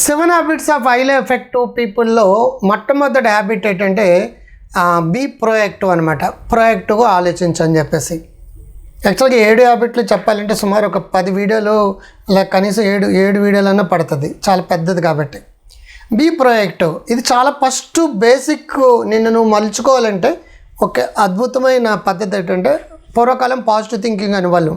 Seven habits of highly effective పీపుల్లో మొట్టమొదటి habit ఏంటంటే be proactive అనమాట ప్రొయాక్టివ్గా ఆలోచించని చెప్పేసి. యాక్చువల్గా ఏడు హ్యాబిట్లు చెప్పాలంటే సుమారు ఒక పది వీడియోలు లేక కనీసం ఏడు ఏడు వీడియోలన్నా పడుతుంది. చాలా పెద్దది కాబట్టి. Be proactive. ఇది చాలా ఫస్ట్ బేసిక్ నిన్ను నువ్వు మలుచుకోవాలంటే ఒక అద్భుతమైన పద్ధతి ఏంటంటే పూర్వకాలం పాజిటివ్ థింకింగ్ అని వాళ్ళు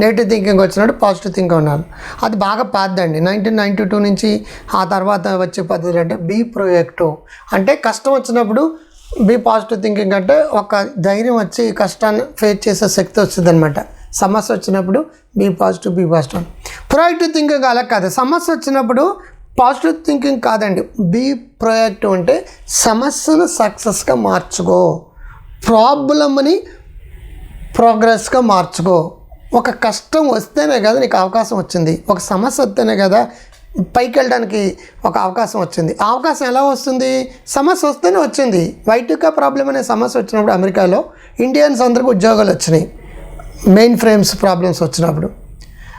నెగిటివ్ థింకింగ్ వచ్చినప్పుడు పాజిటివ్ థింకింగ్ ఉన్నారు. అది బాగా పాద్దండి నైన్టీన్ నైంటీ టూ నుంచి ఆ తర్వాత వచ్చే పద్ధతి అంటే బీ ప్రొయాక్టివ్ అంటే కష్టం వచ్చినప్పుడు బీ పాజిటివ్ థింకింగ్ అంటే ఒక ధైర్యం వచ్చి కష్టాన్ని ఫేస్ చేసే శక్తి వస్తుంది అనమాట సమస్య వచ్చినప్పుడు be positive be positive proactive thinking అలా కాదు. సమస్య వచ్చినప్పుడు పాజిటివ్ థింకింగ్ కాదండి. బీ ప్రొయాక్టివ్ అంటే సమస్యను సక్సెస్గా మార్చుకో. ప్రాబ్లమ్ని ప్రోగ్రెస్గా మార్చుకో. ఒక కష్టం వస్తేనే కదా నీకు అవకాశం వచ్చింది. ఒక సమస్య వస్తేనే కదా పైకి వెళ్ళడానికి ఒక అవకాశం వచ్చింది. అవకాశం ఎలా వస్తుంది? సమస్య వస్తేనే వచ్చింది. వైటుకా ప్రాబ్లం అనే సమస్య వచ్చినప్పుడు అమెరికాలో ఇండియన్స్ అందరికీ ఉద్యోగాలు వచ్చినాయి. మెయిన్ ఫ్రేమ్స్ ప్రాబ్లమ్స్ వచ్చినప్పుడు.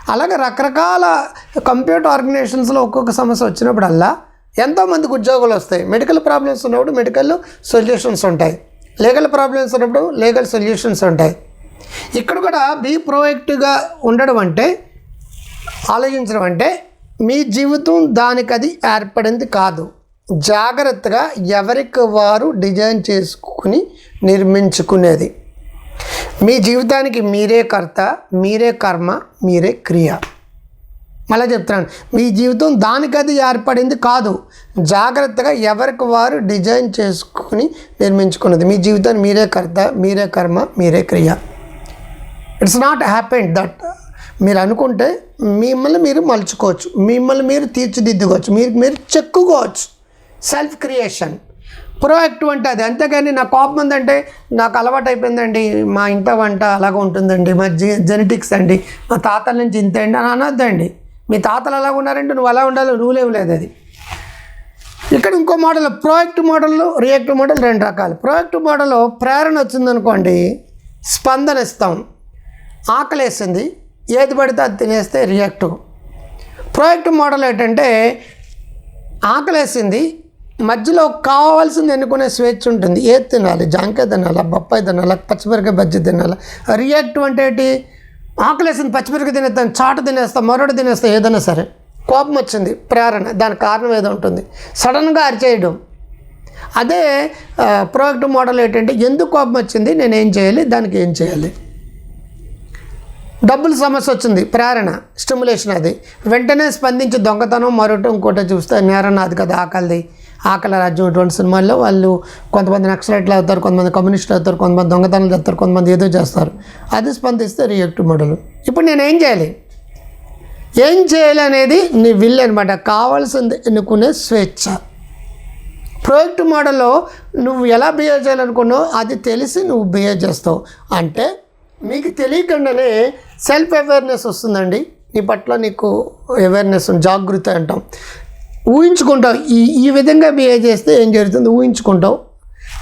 అలాగే రకరకాల కంప్యూటర్ ఆర్గనైజేషన్స్లో ఒక్కొక్క సమస్య వచ్చినప్పుడల్లా ఎంతోమందికి ఉద్యోగాలు వస్తాయి. మెడికల్ ప్రాబ్లమ్స్ ఉన్నప్పుడు మెడికల్ సొల్యూషన్స్ ఉంటాయి. లీగల్ ప్రాబ్లమ్స్ ఉన్నప్పుడు లీగల్ సొల్యూషన్స్ ఉంటాయి. ఇక్కడ కూడా బీ ప్రోయాక్టివ్గా ఉండడం అంటే ఆలోచించడం అంటే మీ జీవితం దానికది ఏర్పడింది కాదు. జాగ్రత్తగా ఎవరికి వారు డిజైన్ చేసుకుని నిర్మించుకునేది. మీ జీవితానికి మీరే కర్త మీరే కర్మ మీరే క్రియ. మళ్ళీ చెప్తున్నాను మీ జీవితం దానికది ఏర్పడింది కాదు. జాగ్రత్తగా ఎవరికి వారు డిజైన్ చేసుకుని నిర్మించుకున్నది. మీ జీవితాన్ని మీరే కర్త మీరే కర్మ మీరే క్రియ. ఇట్స్ నాట్ హ్యాపెండ్ దట్ మీరు అనుకుంటే మిమ్మల్ని మీరు మలుచుకోవచ్చు మిమ్మల్ని మీరు తీర్చిదిద్దుకోవచ్చు మీరు మీరు చెక్కుకోవచ్చు. సెల్ఫ్ క్రియేషన్ ప్రోయాక్టివ్ అంటే అది. అంతేగాని నా కోపం ఉందంటే నాకు అలవాటు అయిపోయిందండి. మా ఇంట వంట అలాగ ఉంటుందండి. మా జె జెనెటిక్స్ అండి. మా తాతల నుంచి ఇంతే అండి అని అనొద్దండి. మీ తాతలు అలా ఉన్నారంటే నువ్వు అలా ఉండాలి రూల్ ఇవ్వలేదు లేదు అది. ఇక్కడ ఇంకో model proactive model reactive model రెండు రకాలు. ప్రోయాక్టివ్ మోడల్ ప్రేరణ వచ్చిందనుకోండి స్పందన ఇస్తాం. ఆకలేసింది. ఏది పడితే అది తినేస్తే రియాక్టివ్ ప్రొయాక్టివ్ మోడల్ ఏంటంటే ఆకలేసింది. మధ్యలో కావాల్సింది ఎన్నుకునే స్వేచ్ఛ ఉంటుంది. ఏది తినాలి? జాంకాయ తినాలా? బొప్పాయి తినాలా? పచ్చిమిరకాయ బజ్జీ తినాలా? రియాక్టివ్ అంటే ఏంటి? ఆకలేసింది పచ్చిమిరకాయ తినేస్తాను చాట తినేస్తా మరొకటి తినేస్తా ఏదైనా సరే. కోపం వచ్చింది ప్రేరణ. దానికి కారణం ఏదో ఉంటుంది. సడన్గా అరిచేయడం. అదే ప్రోడక్ట్ మోడల్ ఏంటంటే ఎందుకు కోపం వచ్చింది? నేను ఏం చేయాలి? దానికి ఏం చేయాలి? డబ్బులు సమస్య వచ్చింది ప్రేరణ స్టిమ్యులేషన్ అది. వెంటనే స్పందించి దొంగతనం మరొకటి ఇంకోటి చూస్తే నేరం నాది కదా ఆకలిది. ఆకలి రాజ్యం ఇటువంటి సినిమాల్లో వాళ్ళు కొంతమంది నక్సలైట్లు అవుతారు కొంతమంది కమ్యూనిస్టులు అవుతారు కొంతమంది దొంగతనాలు చేస్తారు కొంతమంది ఏదో చేస్తారు. అది స్పందిస్తే రియాక్టివ్ మోడల్ ఇప్పుడు నేను ఏం చేయాలి? ఏం చేయాలి అనేది నీ విల్ అనమాట కావాల్సింది ఎన్నుకునే స్వేచ్ఛ. ప్రొజెక్ట్ మోడల్లో నువ్వు ఎలా బిహేవ్ చేయాలనుకున్నావు అది తెలిసి నువ్వు బిహేవ్ చేస్తావు. అంటే మీకు తెలియకుండానే సెల్ఫ్ అవేర్నెస్ వస్తుందండి. నీ పట్ల నీకు అవేర్నెస్ జాగృతి అంటాం. ఊహించుకుంటావు. ఈ ఈ విధంగా బిహేవ్ చేస్తే ఏం జరుగుతుంది? ఊహించుకుంటావు.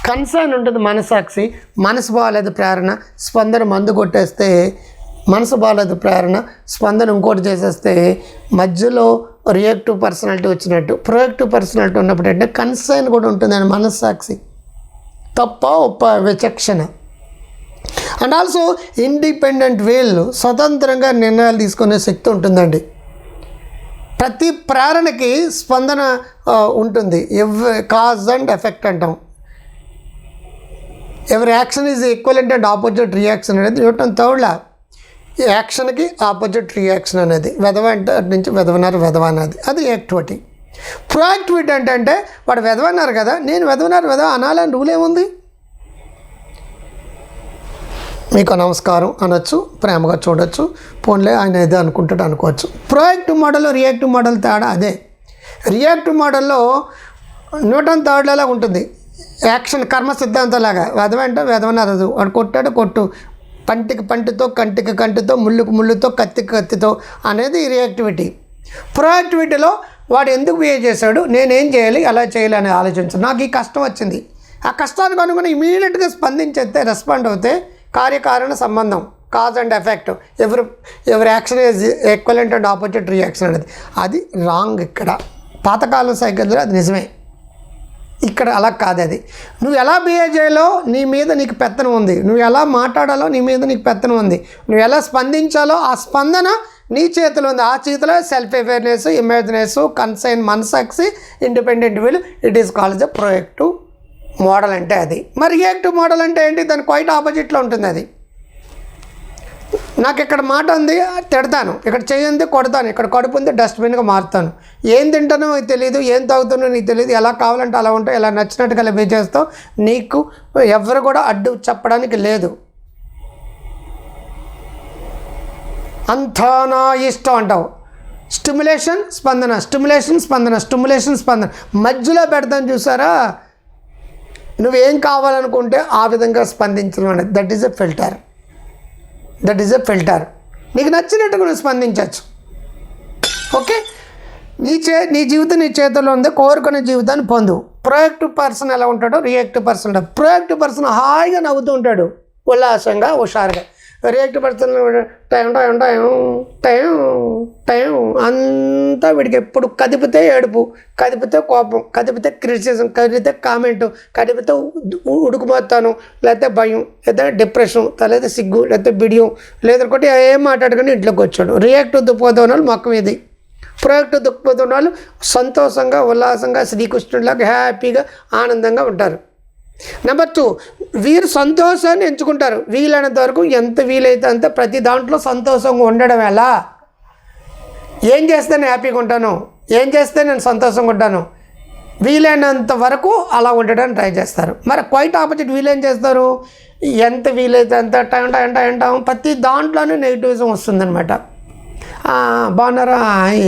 కన్సర్న్ ఉంటుంది మనసాక్షి మనసు బాగాలేదు ప్రేరణ. స్పందన మందు కొట్టేస్తే మనసు బాగాలేదు ప్రేరణ. స్పందన ఇంకోటి చేసేస్తే మధ్యలో రియాక్టివ్ పర్సనాలిటీ వచ్చినట్టు. ప్రొయాక్టివ్ పర్సనాలిటీ ఉన్నప్పుడు అంటే కన్సర్న్ కూడా ఉంటుందండి మనస్సాక్షి. తప్ప ఒప్ప విచక్షణ. అండ్ ఆల్సో ఇండిపెండెంట్ వేల్ స్వతంత్రంగా నిర్ణయాలు తీసుకునే శక్తి ఉంటుందండి. ప్రతి ప్రేరణకి స్పందన ఉంటుంది. ఎవ్ కాజ్ అండ్ ఎఫెక్ట్ అంటాం. Every action is equivalent and opposite reaction అనేది న్యూటన్ థర్డ్లా యాక్షన్కి ఆపోజిట్ రియాక్షన్ అనేది వెధవ అంటే అటు నుంచి వెధవనారు వెధవ అనేది అది యాక్టివిటీ ప్రొయాక్టివిటీ అంటే అంటే వాడు వెధవన్నారు కదా నేను వెధవన్నారు వెధవ అనాలని రూల్ ఏముంది? మీకు నమస్కారం అనొచ్చు ప్రేమగా చూడొచ్చు పోన్లే ఆయన ఏదో అనుకుంటాడు అనుకోవచ్చు. ప్రోయాక్టివ్ మోడల్ రియాక్టివ్ మోడల్ తేడా అదే. రియాక్టివ్ మోడల్లో న్యూటన్ థర్డ్లా ఉంటుంది. యాక్షన్ కర్మ సిద్ధాంతంలాగా. వెదవంటే వెదవనరదు వాడు కొట్టాడు కొట్టు. పంటికి పంటితో కంటికి కంటితో ముళ్ళుకు ముళ్ళుతో కత్తికి కత్తితో అనేది రియాక్టివిటీ. ప్రొయాక్టివిటీలో వాడు ఎందుకు బిహేవ్ చేశాడు? నేనేం చేయాలి? అలా చేయాలి అని ఆలోచించు. నాకు ఈ కష్టం వచ్చింది. ఆ కష్టానికి అనుకుని ఇమీడియట్గా స్పందించేస్తే రెస్పాండ్ అవుతే కార్యకారణ సంబంధం కాజ్ అండ్ ఎఫెక్ట్ ఎవరు ఎవరి action is equivalent and opposite reaction అనేది. అది రాంగ్ ఇక్కడ. పాతకాలం సైకిల్లో అది నిజమే. ఇక్కడ అలా కాదు అది. నువ్వు ఎలా బిహేవ్ చేయాలో నీ మీద నీకు పెత్తనం ఉంది. నువ్వు ఎలా మాట్లాడాలో నీ మీద నీకు పెత్తనం ఉంది. నువ్వు ఎలా స్పందించాలో ఆ స్పందన నీ చేతిలో ఉంది. ఆ చేతిలో సెల్ఫ్ అవేర్నెస్ ఇమేజినెస్ కన్సైన్ మనసాక్షి independent will it is called the proactive model అంటే అది. మరి రియాక్టివ్ మోడల్ అంటే ఏంటి? దాని క్వైట్ ఆపోజిట్లో ఉంటుంది అది. నాకు ఇక్కడ మాట ఉంది తిడతాను. ఇక్కడ చేయంది కొడతాను. ఇక్కడ కడుపు ఉంది డస్ట్బిన్గా మారుతాను. ఏం తింటానో నీకు తెలియదు ఏం తాగుతానో నీకు తెలియదు ఎలా కావాలంటే అలా ఉంటావు ఎలా నచ్చినట్టుగా అలా చేస్తావు నీకు ఎవరు కూడా అడ్డు చెప్పడానికి లేదు. అంతా నా ఇష్టం అంటావు. స్టిమ్యులేషన్ స్పందన. స్టిమ్యులేషన్ స్పందన. స్టిమ్యులేషన్ స్పందన. మధ్యలో పెడతాను చూసారా? నువ్వేం కావాలనుకుంటే ఆ విధంగా స్పందించడం అనేది. That is a filter that is a filter నీకు నచ్చినట్టుగా నువ్వు స్పందించవచ్చు ఓకే నీ చే నీ జీవితం నీ చేతుల్లో ఉంది కోరుకునే జీవితాన్ని పొందు. ప్రొయాక్టివ్ పర్సన్ ఎలా ఉంటాడో? రియాక్టివ్ పర్సన్ ఉంటాడు ప్రొయాక్టివ్ పర్సన్ హాయిగా నవ్వుతూ ఉంటాడు. ఉల్లాసంగా హుషారుగా. Reactive person time time time time time. అంతా వీడికి ఎప్పుడు కదిపితే ఏడుపు కదిపితే కోపం కదిపితే క్రిటిసిజం కదిపితే కామెంట్ కదిపితే ఉడుకుపోతాను లేకపోతే భయం లేదా డిప్రెషన్ లేదా సిగ్గు లేకపోతే బిడియం లేదా ఒకటి ఏం మాట్లాడుకుని ఇంట్లోకి వచ్చాడు. రియాక్టివ్ దుఃఖపోతున్న వాళ్ళు మొక్క ఇది. ప్రొయాక్టివ్ దుఃఖపోతున్న వాళ్ళు సంతోషంగా ఉల్లాసంగా శ్రీకృష్ణుడిలాగా హ్యాపీగా ఆనందంగా ఉంటారు. నెంబర్ టూ వీరు సంతోషాన్ని ఎంచుకుంటారు. వీలైనంత వరకు ఎంత వీలైతే అంత ప్రతి దాంట్లో సంతోషంగా ఉండడం ఎలా? ఏం చేస్తే నేను హ్యాపీగా ఉంటాను? ఏం చేస్తే నేను సంతోషంగా ఉంటాను? వీలైనంత వరకు అలా ఉండడానికి ట్రై చేస్తారు. మరి క్వైట్ ఆపోజిట్ వీలేం చేస్తారు? ఎంత వీలైతే అంత టైం టైం టైం టైం ప్రతి దాంట్లోనే నెగిటివిజం వస్తుందనమాట బాగున్నారా?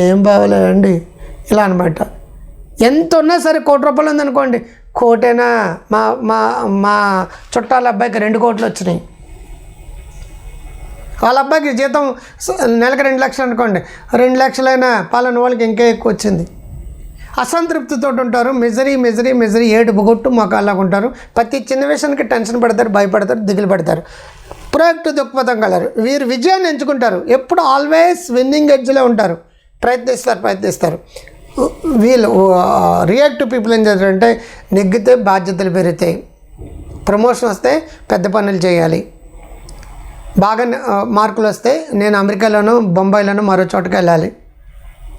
ఏం బాగలేదండి. ఇలా అనమాట ఎంత ఉన్నా సరే కోటి రూపాయలు ఉందనుకోండి. కోటేనా మా మా మా చుట్టాల అబ్బాయికి రెండు కోట్లు వచ్చినాయి. వాళ్ళ అబ్బాయికి జీతం నెలకు రెండు లక్షలు అనుకోండి. రెండు లక్షలైనా పాలన వాళ్ళకి ఇంకా ఎక్కువ వచ్చింది. అసంతృప్తితో ఉంటారు. మిజరీ మిజరీ మిజరీ ఏడు పొగొట్టు మొక్కలాగా ఉంటారు. ప్రతి చిన్న విషయానికి టెన్షన్ పడతారు భయపడతారు దిగులు పడతారు. ప్రాజెక్టు దృక్పథం కలరు. వీరు విజయాన్ని ఎంచుకుంటారు. ఎప్పుడు ఆల్వేస్ విన్నింగ్ ఎడ్జ్లో ఉంటారు. ప్రయత్నిస్తారు ప్రయత్నిస్తారు. వీళ్ళు రియాక్టివ్ పీపుల్ ఏం చేస్తారంటే నెగ్గితే బాధ్యతలు పెరుగుతాయి. ప్రమోషన్ వస్తే పెద్ద పనులు చేయాలి. బాగా మార్కులు వస్తే నేను అమెరికాలోనూ బొంబాయిలోనూ మరో చోటకి వెళ్ళాలి.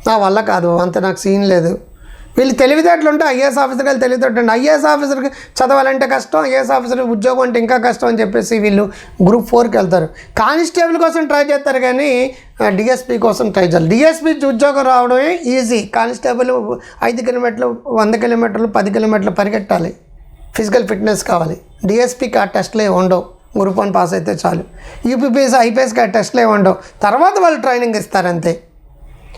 నా వల్ల కాదు అంత నాకు సీన్ లేదు. వీళ్ళు తెలివితేటలు ఉంటే ఐఏఎస్ ఆఫీసర్కి వెళ్ళి తెలివితేటలు ఐఏఎస్ ఆఫీసర్కి చదవాలంటే కష్టం ఐఏఎస్ ఆఫీసర్ ఉద్యోగం అంటే ఇంకా కష్టం అని చెప్పేసి వీళ్ళు గ్రూప్ ఫోర్కి వెళ్తారు. కానిస్టేబుల్ కోసం ట్రై చేస్తారు కానీ డిఎస్పీ కోసం ట్రై చేయాలి. డిఎస్పీ ఉద్యోగం రావడమే ఈజీ. కానిస్టేబుల్ ఐదు కిలోమీటర్లు వంద కిలోమీటర్లు పది కిలోమీటర్లు పరిగెట్టాలి. ఫిజికల్ ఫిట్నెస్ కావాలి. డిఎస్పీకి ఆ టెస్ట్లే ఉండవు. గ్రూప్ వన్ పాస్ అయితే చాలు. యూపీపీఎస్ ఐపీఎస్కి ఆ టెస్ట్లే ఉండవు. తర్వాత వాళ్ళు ట్రైనింగ్ ఇస్తారు అంతే.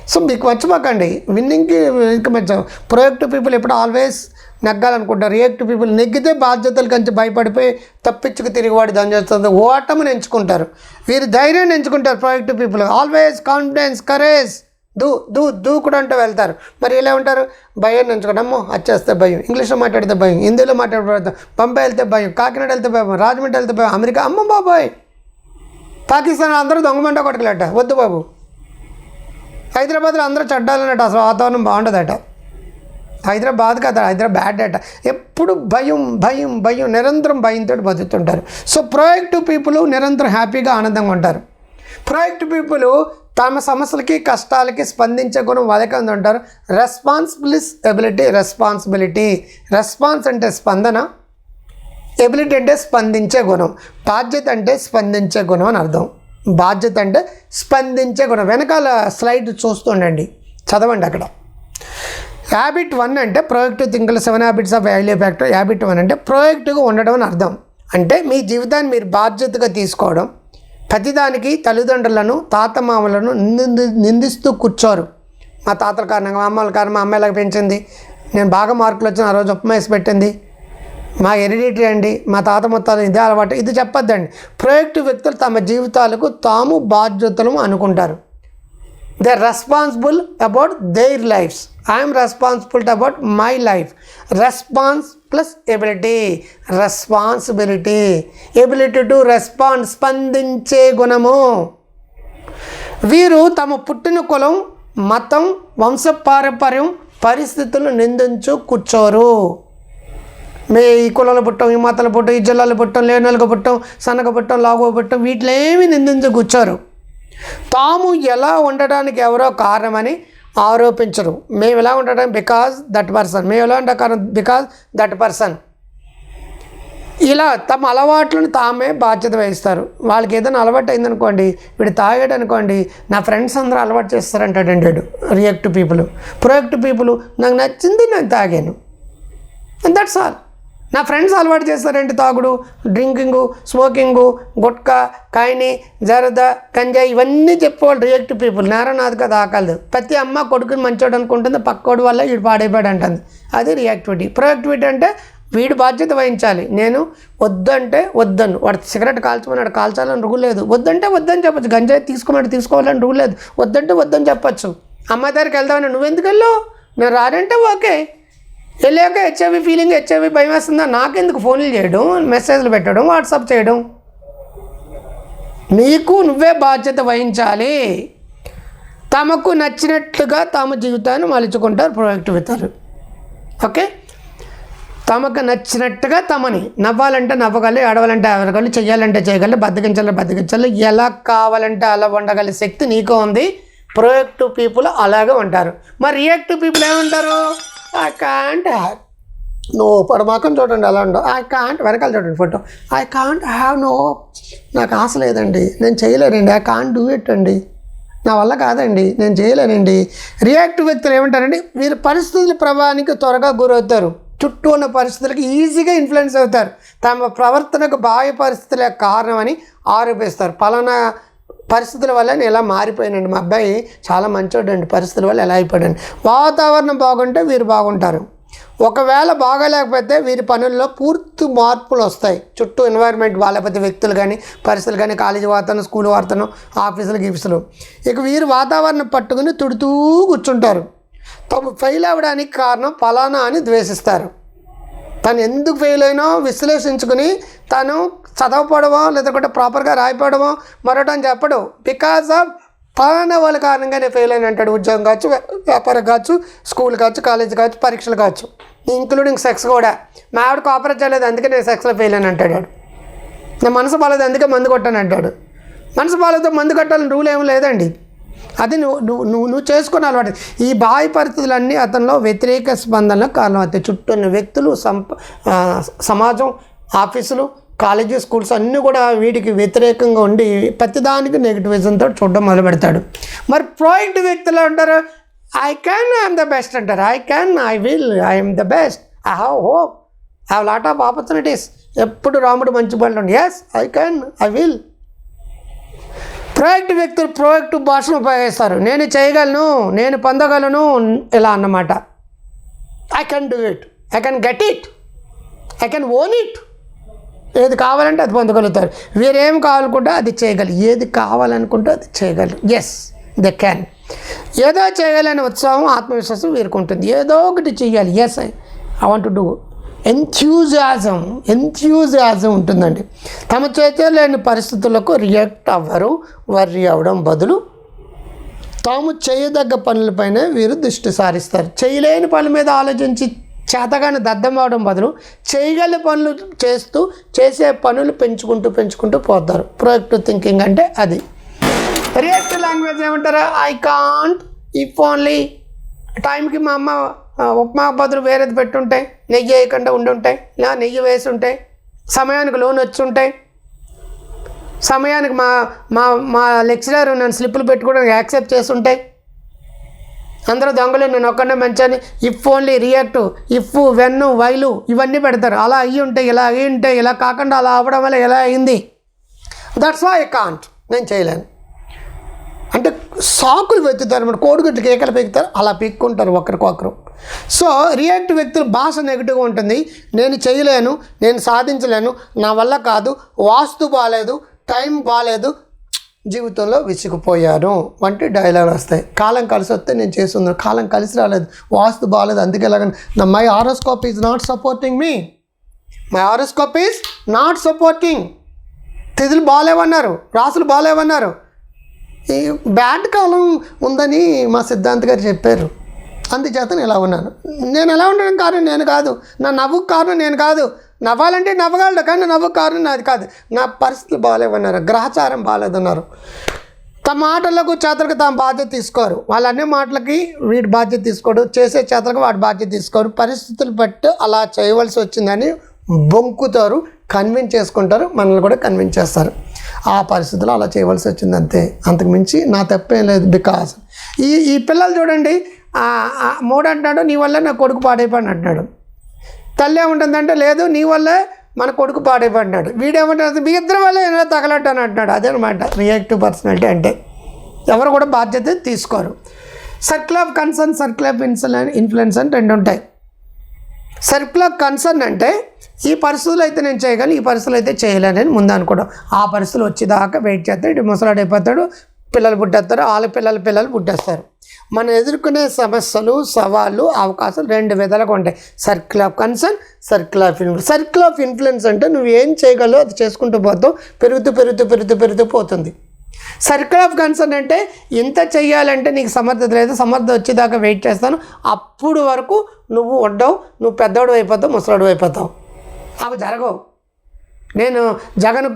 సో మీకు మర్చిపోకండి. విన్నింగ్కి ఇంకా మధ్య ప్రొయెక్టివ్ పీపుల్ ఎప్పుడు ఆల్వేస్ నెగ్గాలనుకుంటారు. రియాక్టివ్ పీపుల్ నెగ్గితే బాధ్యతలు కంచి భయపడిపోయి తప్పించుకు తిరిగివాడి దాని చేస్తుంది. ఓటమిని ఎంచుకుంటారు. వీరు ధైర్యాన్ని ఎంచుకుంటారు proactive people. Always confidence courage. దూ దూ దూకుడు అంటూ వెళ్తారు. మరి ఇలా ఉంటారు? భయాన్ని ఎంచుకోండి. అమ్మో వచ్చేస్తే భయం. ఇంగ్లీష్లో మాట్లాడితే భయం. హిందీలో మాట్లాడితే బొంబాయి వెళ్తే భయం. కాకినాడ వెళ్తే భయం. రాజమండ్రి వెళ్తే భయం. అమెరికా అమ్మ బాబాయ్! పాకిస్తాన్ అందరూ దొంగమంట కొట్టకలేట వద్దు బాబు. హైదరాబాద్లో అందరూ చెడ్డాలన్నట్టు అసలు వాతావరణం బాగుంటుందట హైదరాబాద్ కదా హైదరాబాద్ అట. ఎప్పుడు భయం భయం భయం నిరంతరం భయంతో బతుకుతుంటారు. సో ప్రొయాక్టివ్ పీపుల్ నిరంతరం హ్యాపీగా ఆనందంగా ఉంటారు. ప్రొయాక్టివ్ పీపుల్ తమ సమస్యలకి కష్టాలకి స్పందించే గుణం వాళ్ళకి ఉంటారు. రెస్పాన్సిబిలిస్ ఎబిలిటీ రెస్పాన్సిబిలిటీ. రెస్పాన్స్ అంటే స్పందన. ఎబిలిటీ అంటే స్పందించే గుణం. బాధ్యత అంటే స్పందించే గుణం అని అర్థం. బాధ్యత అంటే స్పందించే గుణం. వెనకాల స్లైడ్ చూస్తుండండి. చదవండి అక్కడ. హ్యాబిట్ వన్ అంటే proactive thinking seven habits of highly factor habit one అంటే ప్రొయక్టివ్గా ఉండడం అని అర్థం. అంటే మీ జీవితాన్ని మీరు బాధ్యతగా తీసుకోవడం. ప్రతిదానికి తల్లిదండ్రులను తాతమామలను నింది నిందిస్తూ కూర్చోరు. మా తాతల కారణంగా మా అమ్మల కారణం మా అమ్మాయిలకు పెంచింది. నేను బాగా మార్కులు వచ్చిన ఆ రోజు ఉప్మా వేసి పెట్టింది. మా ఎరిడిటీ అండి? మా తాత మొత్తాలు ఇదే అలవాటు. ఇది చెప్పొద్దండి. ప్రొయక్టివ్ వ్యక్తులు తమ జీవితాలకు తాము బాధ్యతలు అనుకుంటారు. They responsible about their lifes I'm responsible about my life response plus ability responsibility ability to response స్పందించే గుణము. వీరు తమ పుట్టిన కులం మతం వంశపారంపర్యం పరిస్థితులు నిందించు కూర్చోరు. మే ఈ కులాలు పుట్టం ఈ మతాలు పుట్టం ఈ జిల్లాలు పుట్టం లేనలుగా పుట్టం సన్నగ పుట్టం లాగో పుట్టం వీటిలో ఏమి నిందించి కూర్చోరు. తాము ఎలా ఉండడానికి ఎవరో కారణమని ఆరోపించరు. మేము ఎలా ఉండడం బికాజ్ దట్ పర్సన్ మేము ఎలా ఉండే కారణం? బికాజ్ దట్ పర్సన్ ఇలా తమ అలవాట్లను తామే బాధ్యత వహిస్తారు. వాళ్ళకి ఏదైనా అలవాటు అయిందనుకోండి వీడు తాగాడు అనుకోండి నా ఫ్రెండ్స్ అందరూ అలవాటు చేస్తారంటాడు వీడు? రియాక్ట్ పీపుల్ ప్రొయెక్ట్ పీపుల్ నాకు నచ్చింది నేను తాగాను. దట్స్ ఆల్ నా ఫ్రెండ్స్ అలవాటు చేస్తారేంటి తాగుడు? డ్రింకింగు స్మోకింగు గుట్కా కాయని జరద కంజా ఇవన్నీ చెప్పేవాళ్ళు రియాక్టివ్ పీపుల్. నేరం నాది కదా ఆకలేదు. ప్రతి అమ్మ కొడుకుని మంచోడు అనుకుంటుంది పక్కోడు వల్ల వీడు పాడైపోయాడు అంటుంది. అది రియాక్టివిటీ. ప్రొయాక్టివిటీ అంటే వీడు బాధ్యత వహించాలి. నేను వద్దంటే వద్దను. వాడు సిగరెట్ కాల్చమన్నాడు కాల్చాలని రూల్ లేదు. వద్దంటే వద్దని చెప్పచ్చు. గంజాయి తీసుకోమని తీసుకోవాలని రూల్ లేదు. వద్దంటే వద్దని చెప్పచ్చు. అమ్మాయి దగ్గరికి వెళ్దామని నువ్వెందుకు వెళ్ళావు? నేను రానంటే ఓకే. వెళ్ళాక హెచ్ఐవి ఫీలింగ్ హెచ్ఐవి భయం వేస్తుందా? నాకెందుకు ఫోన్లు చేయడం? మెసేజ్లు పెట్టడం వాట్సాప్ చేయడం? నీకు నువ్వే బాధ్యత వహించాలి. తమకు నచ్చినట్లుగా తమ జీవితాన్ని మలుచుకుంటారు ప్రొడక్టివితారు ఓకే తమకు నచ్చినట్టుగా తమని నవ్వాలంటే నవ్వగలరు ఏడవాలంటే ఏడవగలరు చేయాలంటే చేయగలరు బద్దకించాలి బద్దకించాలి ఎలా కావాలంటే అలా ఉండగల శక్తి నీకు ఉంది. ప్రొయెక్టివ్ పీపుల్ అలాగే ఉంటారు. మరి రియాక్టివ్ పీపుల్ ఏమంటారు? ఐ కాంట్ హ్యావ్ నో పడమాకం చూడండి అలా ఉండవు. ఐ కాంట్ వెనకాల చూడండి photo I can't have no నాకు ఆశ లేదండి. నేను చేయలేనండి. ఐ కాంట్ డూ ఇట్ అండి. నా వల్ల కాదండి. నేను చేయలేనండి. రియాక్టివ్ వ్యక్తులు ఏమంటారండి వీరు పరిస్థితుల ప్రభావానికి త్వరగా గురవుతారు. చుట్టూ ఉన్న పరిస్థితులకు ఈజీగా ఇన్ఫ్లుయెన్స్ అవుతారు. తమ ప్రవర్తనకు బాహ్య పరిస్థితుల కారణమని ఆరోపిస్తారు. పలానా పరిస్థితుల వల్ల నేను ఇలా మారిపోయానండి మా అబ్బాయి చాలా మంచోడండి పరిస్థితుల వల్ల ఎలా అయిపోయాడండి. వాతావరణం బాగుంటే వీరు బాగుంటారు. ఒకవేళ బాగాలేకపోతే వీరి పనుల్లో పూర్తి మార్పులు వస్తాయి. చుట్టూ ఎన్వైర్న్మెంట్ ప్రతి వ్యక్తులు కానీ పరిస్థితులు కానీ కాలేజీ వాతావరణం స్కూల్ వాతావరణం ఆఫీసులు గీఫీసులు. ఇక వీరు వాతావరణం పట్టుకుని తుడుతూ కూర్చుంటారు. తమ ఫెయిల్ అవ్వడానికి కారణం ఫలానా అని ద్వేషిస్తారు. తను ఎందుకు ఫెయిల్ అయినో విశ్లేషించుకుని తను చదవపోవడమో లేదంటే ప్రాపర్గా రాయిపోవడమో మరొకటి చెప్పడు. బికాజ్ ఆఫ్ పలానా వాళ్ళ కారణంగానే ఫెయిల్ అయిన అంటాడు. ఉద్యోగం కావచ్చు వ్యాపారం కావచ్చు స్కూల్ కావచ్చు కాలేజ్ కావచ్చు పరీక్షలు కావచ్చు. ఇంక్లూడింగ్ సెక్స్ కూడా. మా ఆవిడ కోఆపరేట్ చేయలేదు అందుకే నేను సెక్స్లో ఫెయిల్ అని అంటాడు నా మనసు బాగాలేదు అందుకే మందు కొట్టాను అంటాడు. మనసు బాగాలేదో మందు కొట్టాలని రూల్ ఏం లేదండి. అది నువ్వు నువ్వు నువ్వు నువ్వు చేసుకున్న అలవాటు. ఈ బాహ్య పరిస్థితులన్నీ అతనిలో వ్యతిరేక స్పందనలకు కారణం అవుతాయి. చుట్టూ ఉన్న వ్యక్తులు సంప సమాజం ఆఫీసులు కాలేజీ స్కూల్స్ అన్నీ కూడా వీటికి వ్యతిరేకంగా ఉండి ప్రతిదానికి నెగిటివిజంతో చూడడం మొదలు పెడతాడు మరి ప్రాజెక్ట్ వ్యక్తులు అంటారు I can I'm the best అంటారు. I can I will I'm the best I have hope I have lot of opportunities ఎప్పుడు రాముడు మంచి పనులు yes I can I will project వ్యక్తులు ప్రోయాక్టివ్ భాషను ఉపయోగిస్తారు. నేను చేయగలను నేను పొందగలను ఇలా అన్నమాట. I can do it I can get it I can own it ఏది కావాలంటే అది పొందగలుగుతారు. వీరేం కావాలనుకుంటే అది చేయగలరు. ఏది కావాలనుకుంటే అది చేయగలరు. ఎస్ దే క్యాన్ ఏదో చేయాలనే ఉత్సాహం ఆత్మవిశ్వాసం వీరికి ఉంటుంది. ఏదో ఒకటి చేయాలి yes I I want do enthusiasm enthusiasm ఉంటుందండి. తమ చేతిలో లేని పరిస్థితులకు రియాక్ట్ అవ్వరు వర్రీ అవ్వడం బదులు తాము చేయదగ్గ పనులపైన వీరు దృష్టి సారిస్తారు. చేయలేని పనుల మీద ఆలోచించి చేతగాని దద్దం అవడం బదులు చేయగల పనులు చేస్తూ చేసే పనులు పెంచుకుంటూ పెంచుకుంటూ పోతారు. ప్రొయెక్టివ్ థింకింగ్ అంటే అది. రియాక్టివ్ లాంగ్వేజ్ ఏమంటారు? ఐ కాంట్ ఇఫ్ ఓన్లీ టైంకి మా అమ్మ ఉప్మా బదులు వేరేది పెట్టుంటే నెయ్యి వేయకుండా ఉండుంటాయి లేదా నెయ్యి వేసి ఉంటాయి సమయానికి లోన్ వచ్చి ఉంటాయి సమయానికి మా మా మా లెక్చరర్ నన్ను స్లిప్పులు పెట్టుకోవడానికి యాక్సెప్ట్ చేసి ఉంటాయి అందరూ దొంగలు నేను ఒక్కడే మంచాన్ని if only react if when వైలు ఇవన్నీ పెడతారు. అలా అయ్యి ఉంటాయి ఇలా అయ్యి ఉంటాయి ఇలా కాకుండా అలా అవ్వడం వల్ల ఎలా అయింది? దట్స్ వై ఐ కాంట్ నేను చేయలేను. అంటే సాకులు వెతుతారు మన కోడిగుడ్లు కేకలు పెక్కుతారు అలా పెక్కుంటారు ఒకరికొకరు. సో రియాక్ట్ వ్యక్తుల భాష నెగిటివ్గా ఉంటుంది. నేను చేయలేను నేను సాధించలేను. నా వల్ల కాదు వాస్తు బాగాలేదు టైం బాగాలేదు జీవితంలో విసిగిపోయాను వంటి డైలాగ్ వస్తాయి కాలం కలిసి వస్తే నేను చేస్తున్నాను కాలం కలిసి రాలేదు. వాస్తు బాగాలేదు అందుకే ఎలాగని నా my horoscope is not supporting me my horoscope is not supporting తిథులు బాగాలేవన్నారు రాసులు బాగాలేవన్నారు ఈ బ్యాడ్ కాలం ఉందని మా సిద్ధాంత్ గారు చెప్పారు. అందుచేత నేను ఇలా ఉన్నాను. నేను ఎలా ఉండడం కారణం నేను కాదు. నా నవ్వుకు కారణం నేను కాదు. నవ్వాలంటే నవ్వగలడు కానీ నవ్వు కారణం నాది కాదు. నా పరిస్థితులు బాగాలేవన్నారు గ్రహచారం బాగాలేదన్నారు. తమ మాటలకు చేతలకు తమ బాధ్యత తీసుకోరు. వాళ్ళ అన్ని మాటలకి వీడి బాధ్యత తీసుకోడు చేసే చేతలకు వాడి బాధ్యత తీసుకోరు. పరిస్థితులు బట్టి అలా చేయవలసి వచ్చిందని బొంకుతారు కన్విన్స్ చేసుకుంటారు మనల్ని కూడా కన్విన్స్ చేస్తారు. ఆ పరిస్థితులు అలా చేయవలసి వచ్చింది అంతే. అంతకుమించి నా తప్పేం లేదు బికాస్. ఈ ఈ పిల్లలు చూడండి మూడు అంటాడు నీ వల్ల నా కొడుకు పాడైపోయాడు అంటున్నాడు. తల్లి ఉంటుందంటే లేదు నీ వల్లే మన కొడుకు పాడైపడ్డాడు వీడేమంటాడు మీ ఇద్దరి వల్ల తగలట్టు అని అంటున్నాడు. అదేనమాట రియాక్టివ్ పర్సనాలిటీ అంటే ఎవరు కూడా బాధ్యత తీసుకోరు. Circle of concern circle of ఇన్సులెన్ influence అని రెండు ఉంటాయి. సర్కిల్ ఆఫ్ కన్సర్న్ అంటే ఈ పరిస్థితులు అయితే నేను చేయగలను ఈ పరిస్థితులు అయితే చేయలేనని ముందు అనుకోవడం. ఆ పరిస్థితులు వచ్చేదాకా వెయిట్ చేస్తాడు ఇటు ముసలాడైపోతాడు పిల్లలు పుట్టేస్తారు వాళ్ళ పిల్లల పిల్లలు పుట్టేస్తారు. మనం ఎదుర్కొనే సమస్యలు సవాళ్ళు అవకాశాలు రెండు విధాలుగా ఉంటాయి. Circle of concern circle of influence circle of influence అంటే నువ్వు ఏం చేయగలవు అది చేసుకుంటూ పోతావు. పెరుగుతూ పెరుగుతూ పెరుగుతూ పెరుగుతూ పోతుంది. సర్కిల్ ఆఫ్ కన్సర్న్ అంటే ఇంత చెయ్యాలంటే నీకు సమర్థత లేదు సమర్థత వచ్చేదాకా వెయిట్ చేస్తాను. అప్పుడు వరకు నువ్వు ఉండవు నువ్వు పెద్దవాడు అయిపోతావు ముసలాడు అయిపోతావు. అవి జరగవు. నేను జగన్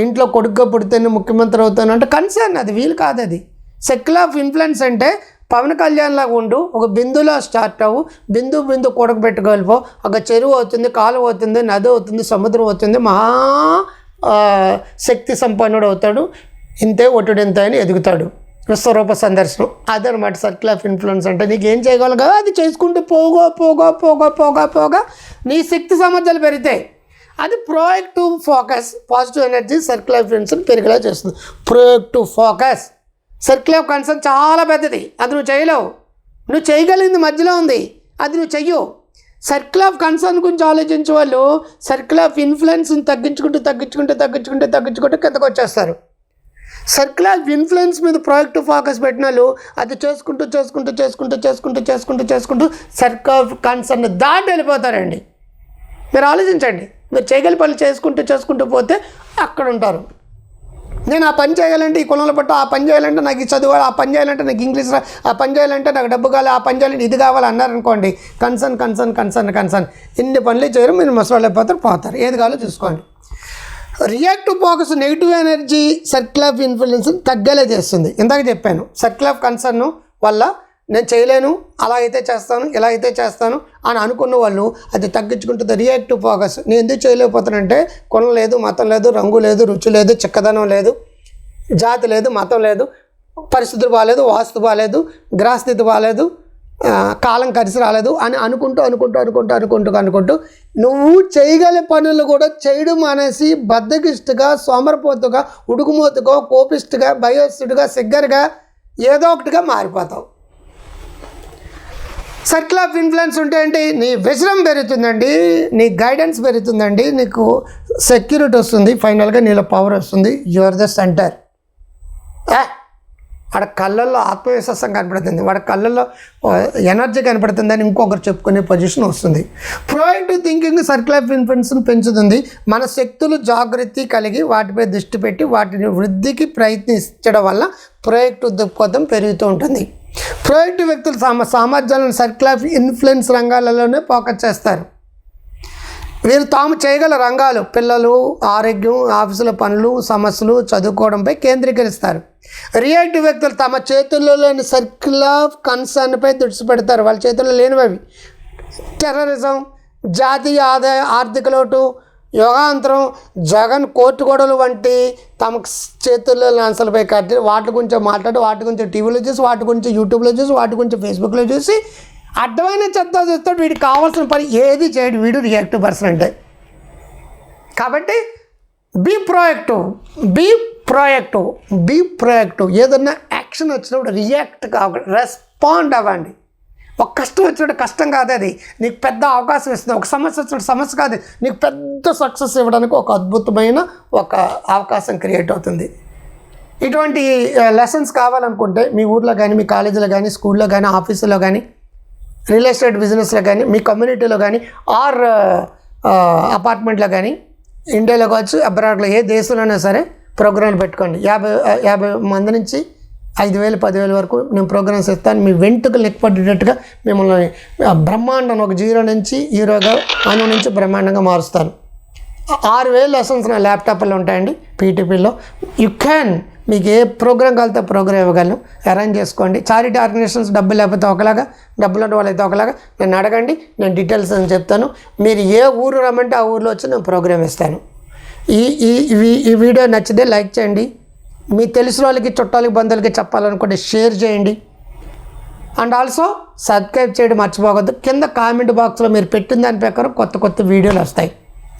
ఇంట్లో కొడుకుగా పుడితేనే ముఖ్యమంత్రి అవుతాను అంటే కన్సర్న్ అది వీలు కాదు అది. సర్కిల్ ఆఫ్ ఇన్ఫ్లుయెన్స్ అంటే పవన్ కళ్యాణ్ లాగా ఉండు ఒక బిందులో స్టార్ట్ అవ్వు బిందు బిందు కూడకబెట్టుకోలిపో ఒక చెరువు అవుతుంది కాలువ అవుతుంది నది అవుతుంది సముద్రం అవుతుంది మహా శక్తి సంపన్నుడు అవుతాడు. ఇంతే ఒట్టుడింత అని ఎదుగుతాడు. విశ్వరూప సందర్శనం. అదనమాట సర్కిల్ ఆఫ్ ఇన్ఫ్లుయెన్స్ అంటే నీకు ఏం చేయగలగా అది చేసుకుంటూ పోగా పోగా పోగా పోగా పోగా నీ శక్తి సామర్థ్యాలు పెరుగుతాయి. అది proactive focus positive energy circle of influence పెరిగేలా చేస్తుంది. Proactive focus circle of concern చాలా పెద్దది. అది నువ్వు చేయలేవు. నువ్వు చేయగలిగింది మధ్యలో ఉంది. అది నువ్వు చెయ్యు. సర్కిల్ ఆఫ్ కన్సర్న్ గురించి ఆలోచించే వాళ్ళు సర్కిల్ ఆఫ్ ఇన్ఫ్లుయెన్స్ని తగ్గించుకుంటూ తగ్గించుకుంటూ తగ్గించుకుంటూ తగ్గించుకుంటూ కిందకు వచ్చేస్తారు. సర్కిల్ ఆఫ్ ఇన్ఫ్లుయెన్స్ మీద ప్రాజెక్ట్ ఫోకస్ పెట్టిన వాళ్ళు అది చేసుకుంటూ చేసుకుంటూ చేసుకుంటూ చేసుకుంటూ చేసుకుంటూ చేసుకుంటూ సర్కిల్ ఆఫ్ కన్సర్న్ దాటి వెళ్ళిపోతారండి. మీరు ఆలోచించండి. మీరు చేయగల పనులు చేసుకుంటూ చేసుకుంటూ పోతే అక్కడ ఉంటారు. నేను ఆ పని చేయాలంటే ఈ కులంలో పట్టు ఆ పని చేయాలంటే నాకు ఈ చదువు ఆ పని చేయాలంటే నాకు ఇంగ్లీష్ ఆ పని చేయాలంటే నాకు డబ్బు కావాలి ఆ పని చేయాలంటే ఇది కావాలి అన్నారు అనుకోండి కన్సర్న్ కన్సర్న్ కన్సర్న్ కన్సర్న్. ఇన్ని పనులు చేయరు మీరు ముసలి పోతారు. పోతారు ఏది కావాలో చూసుకోండి. Reactive focus negative energy circle of influence తగ్గలే చేస్తుంది. ఇందాక చెప్పాను సర్కిల్ ఆఫ్ కన్సర్న్ వల్ల నేను చేయలేను అలా అయితే చేస్తాను ఇలా అయితే చేస్తాను అని అనుకున్న వాళ్ళు అది తగ్గించుకుంటుంది రియాక్టివ్ ఫోకస్ నేను ఎందుకు చేయలేకపోతానంటే కులం లేదు మతం లేదు రంగు లేదు రుచి లేదు చిక్కదనం లేదు జాతి లేదు మతం లేదు పరిస్థితులు బాగాలేదు వాస్తు బాగాలేదు గ్రహస్థితి బాగాలేదు కాలం కలిసి రాలేదు అని అనుకుంటూ అనుకుంటూ అనుకుంటూ అనుకుంటూ అనుకుంటూ నువ్వు చేయగల పనులు కూడా చేయడం అనేసి బద్దకిష్టుగా సోమరపోతుగా ఉడుకుమోతుగా కోపిష్టుగా భయస్తుడిగా సిగ్గరగా ఏదో ఒకటిగా మారిపోతావు. సర్కిల్ ఆఫ్ ఇన్ఫ్లుయెన్స్ ఉంటే ఏంటి? నీ విజరం పెరుగుతుందండి నీ గైడెన్స్ పెరుగుతుందండి నీకు సెక్యూరిటీ వస్తుంది ఫైనల్గా నీలో పవర్ వస్తుంది. యువర్ ద సెంటర్ వాడి కళ్ళల్లో ఆత్మవిశ్వాసం కనపడుతుంది. వాడి కళ్ళల్లో ఎనర్జీ కనపడుతుందని ఇంకొకరు చెప్పుకునే పొజిషన్ వస్తుంది. ప్రొయాక్టివ్ థింకింగ్ సర్కిల్ ఆఫ్ ఇన్ఫ్లుయెన్స్ని పెంచుతుంది. మన శక్తులు జాగృతి కలిగి వాటిపై దృష్టి పెట్టి వాటిని వృద్ధికి ప్రయత్నించడం వల్ల ప్రొయాక్టివ్ దృక్పథం పెరుగుతూ ఉంటుంది. ప్రొయాక్టివ్ వ్యక్తులు సామ సామర్థ్యాలను సర్కిల్ ఆఫ్ ఇన్ఫ్లుయెన్స్ రంగాలలోనే ఫోకస్ చేస్తారు. వీరు తాము చేయగల రంగాలు పిల్లలు ఆరోగ్యం ఆఫీసుల పనులు సమస్యలు చదువుకోవడంపై కేంద్రీకరిస్తారు. రియాక్టివ్ వ్యక్తులు తమ చేతుల్లో లేని సర్కిల్ ఆఫ్ కన్సర్న్పై దృష్టి పెడతారు వాళ్ళ చేతుల్లో లేనివి అవి టెర్రరిజం జాతీయ ఆదాయ ఆర్థిక లోటు యోగాంతరం జగన్ కోర్టు గొడవలు వంటి తమ చేతుల్లో లేని కట్టి వాటి గురించి మాట్లాడి వాటి గురించి టీవీలో చూసి వాటి గురించి యూట్యూబ్లో చూసి వాటి గురించి ఫేస్బుక్లో చూసి అడ్డమైన చెత్త చూస్తాడు వీడికి కావాల్సిన పని ఏది చేయడు వీడు రియాక్టివ్ పర్సన్ అంటే. కాబట్టి be proactive be proactive be proactive ఏదన్నా యాక్షన్ వచ్చినప్పుడు రియాక్ట్ కావాలి రెస్పాండ్ అవ్వండి. ఒక కష్టం వచ్చినప్పుడు కష్టం కాదు అది. నీకు పెద్ద అవకాశం ఇస్తుంది. ఒక సమస్య వచ్చినప్పుడు సమస్య కాదు. నీకు పెద్ద సక్సెస్ ఇవ్వడానికి ఒక అద్భుతమైన ఒక అవకాశం క్రియేట్ అవుతుంది. ఇటువంటి uh, లెసన్స్ కావాలనుకుంటే మీ ఊర్లో కానీ మీ కాలేజీలో కానీ స్కూల్లో కానీ ఆఫీసులో కానీ రియల్ ఎస్టేట్ బిజినెస్లో కానీ మీ కమ్యూనిటీలో కానీ ఆర్ అపార్ట్మెంట్లో కానీ ఇండియాలో కావచ్చు అబ్రాడ్లో ఏ దేశంలోనే సరే ప్రోగ్రాంలు పెట్టుకోండి. యాభై యాభై మంది నుంచి ఐదు వేలు పదివేల వరకు నేను ప్రోగ్రామ్స్ ఇస్తాను. మీ వెంటుకలు ఎక్కుపడేటట్టుగా మిమ్మల్ని బ్రహ్మాండం ఒక జీరో నుంచి హీరోగా అను నుంచి బ్రహ్మాండంగా మారుస్తాను. ఆరు వేలు లెసన్స్ నా ల్యాప్టాప్లో ఉంటాయండి పీటీపీలో. యు క్యాన్ మీకు ఏ ప్రోగ్రామ్ కలితే ప్రోగ్రామ్ ఇవ్వగలను. అరేంజ్ చేసుకోండి. చారిటీ ఆర్గనైజేషన్స్ డబ్బు లేకపోతే ఒకలాగా డబ్బులు ఉన్న వాళ్ళైతే ఒకలాగా నన్ను అడగండి నేను డీటెయిల్స్ అని చెప్తాను. మీరు ఏ ఊరు రమ్మంటే ఆ ఊరిలో వచ్చి నేను ప్రోగ్రామ్ ఇస్తాను. ఈ ఈ ఈ- ఈ వీడియో నచ్చితే లైక్ చేయండి. మీ తెలిసిన వాళ్ళకి చుట్టాలకి బంధువులకి చెప్పాలనుకుంటే షేర్ చేయండి. అండ్ ఆల్సో సబ్స్క్రైబ్ చేయడం మర్చిపోవద్దు. కింద కామెంట్ బాక్స్లో మీరు పెట్టిన దాని ప్రకారం కొత్త కొత్త వీడియోలు వస్తాయి.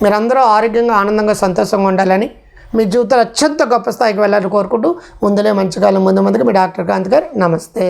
మీరందరూ ఆరోగ్యంగా ఆనందంగా సంతోషంగా ఉండాలని మీ జీవితంలో అత్యంత గొప్ప స్థాయికి వెళ్ళాలని కోరుకుంటూ ముందునే మంచి కాలం ముందు ముందుకు మీ డాక్టర్ కాంత్ గారు నమస్తే.